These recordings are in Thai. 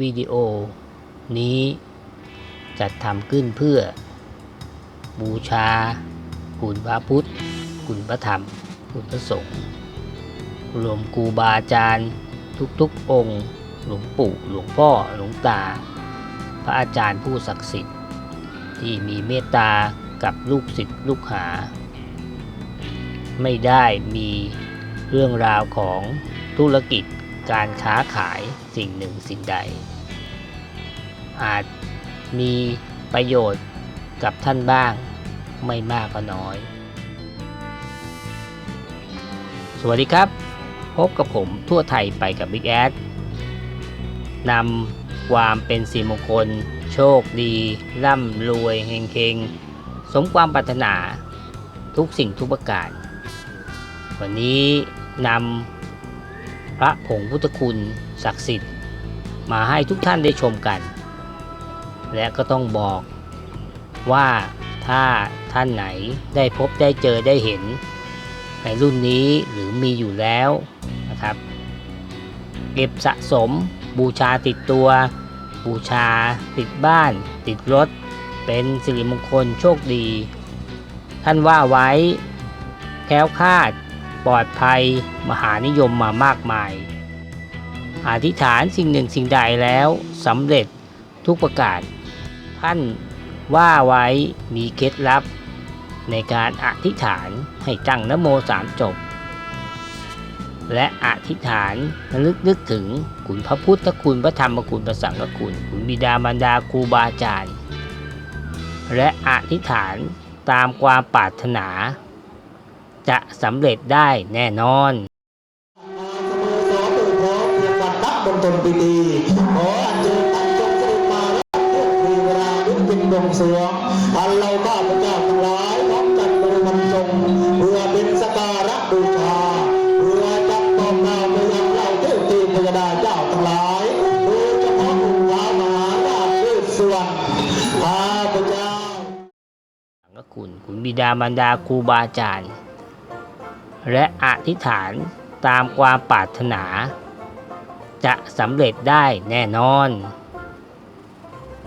วิดีโอ นี้จัดทำขึ้นเพื่อ บูชา คุณพระพุทธ คุณพระธรรม คุณพระสงฆ์รวมครูบาอาจารย์ทุกๆองค์ หลวงปู่ หลวงพ่อ หลวงตา พระอาจารย์ผู้ศักดิ์สิทธิ์ ที่มีเมตตากับลูกศิษย์ลูกหา ไม่ได้มีเรื่องราวของธุรกิจ การค้าขายสิ่งหนึ่งสิ่งใด อาจมีประโยชน์กับท่านบ้างไม่มากก็น้อย สวัสดีครับ พบกับผมทั่วไทยไปกับบิ๊กแอดนำความเป็นสีมงคล โชคดี ร่ำรวยเฮงเฮงสมความปรารถนาทุกสิ่งทุกประการ วันนี้นำ พระผงพุทธคุณศักดิ์สิทธิ์ มาให้ทุกท่านได้ชมกัน และก็ต้องบอกว่าถ้าท่านไหนได้พบได้เจอได้เห็น ในรุ่นนี้หรือมีอยู่แล้วนะครับ เก็บสะสมบูชาติดตัว บูชาติดบ้าน ติดรถ เป็นสิริมงคลโชคดี ท่านว่าไว้แคล้วคลาด ปลอดภัย มหานิยมมามากมาย อธิษฐานสิ่งหนึ่งสิ่งใดแล้วสำเร็จทุกประการท่านว่าไว้มีเคล็ดลับ ในการอธิษฐานให้ตั้งนโมสามจบ และอธิษฐานระลึกนึกถึงคุณพระพุทธคุณพระธรรมคุณพระสังฆคุณคุณบิดามารดาครูบาอาจารย์ และอธิษฐานตามความปรารถนา จะสำเร็จได้แน่นอนสโมสรปู่พร้อเพียงวันนับมณฑลปีดีขออัญเชิญท่านจงเสด็จมารับเพื่อมีเวลาลุกเป็นบงสรวงอันเราข้าพเจ้าทั้งหลายพร้อมจัดบริวารทรงเพื่อเป็นสการะบูชาเพื่อจับตองกล่าวไปยังเราเทพทีพยดาเจ้าทั้งหลายโดยเฉพาะองค์พระมหาราชสวรรณข้าพเจ้าสังฆคุณคุณบิดามารดาครูบาอาจารย์ และอธิษฐานตามความปรารถนา จะสำเร็จได้แน่นอน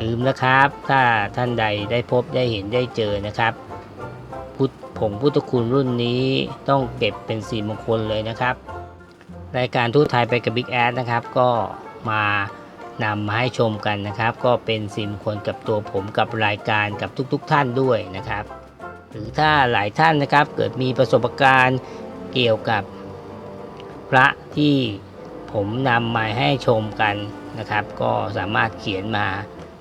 ลืมนะครับ ถ้าท่านใดได้พบได้เห็นได้เจอนะครับ พุทธผงพุทธคุณรุ่นนี้ต้องเก็บเป็นสีมงคลเลยนะครับ รายการทูตไทยไปกับบิ๊กแอดนะครับ ก็มานำมาให้ชมกันนะครับ ก็เป็นสีมงคลกับตัวผมกับรายการกับทุกๆทท่านด้วยนะครับ หรือถ้าหลายท่านนะครับเกิดมีประสบการณ์เกี่ยวกับพระที่ผมนำมาให้ชมกันนะครับ ก็สามารถเขียนมา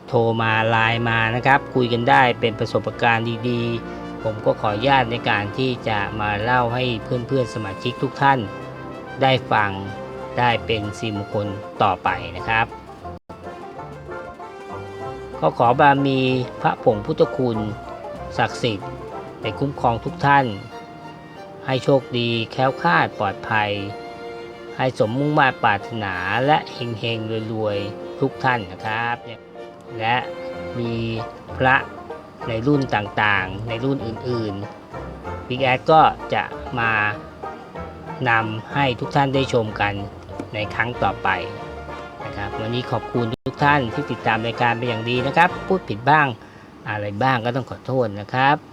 โทรมาไลน์มานะครับ คุยกันได้เป็นประสบการณ์ดีๆ ผมก็ขออนุญาตในการที่จะมาเล่าให้เพื่อนๆสมาชิกทุกท่าน ได้ฟังได้เป็นสีมงคลต่อไปนะครับก็ขอบารมีพระผงพุทธคุณ ศักดิ์สิทธิ์ ได้คุ้มครองทุกท่าน ให้โชคดีแค้วคลาดปลอดภัย ให้สมมุ่งมาปรารถนาและเฮงเฮงรวยๆ ทุกท่านนะครับ และมีพระในรุ่นต่างๆ ในรุ่นอื่นๆบิ๊กแอดก็จะมานำให้ทุกท่านได้ชมกันในครั้งต่อไปนะครับวันนี้ขอบคุณทุกท่านที่ติดตามรายการเป็นอย่างดีนะครับ พูดผิดบ้างอะไรบ้างก็ต้องขอโทษนะครับ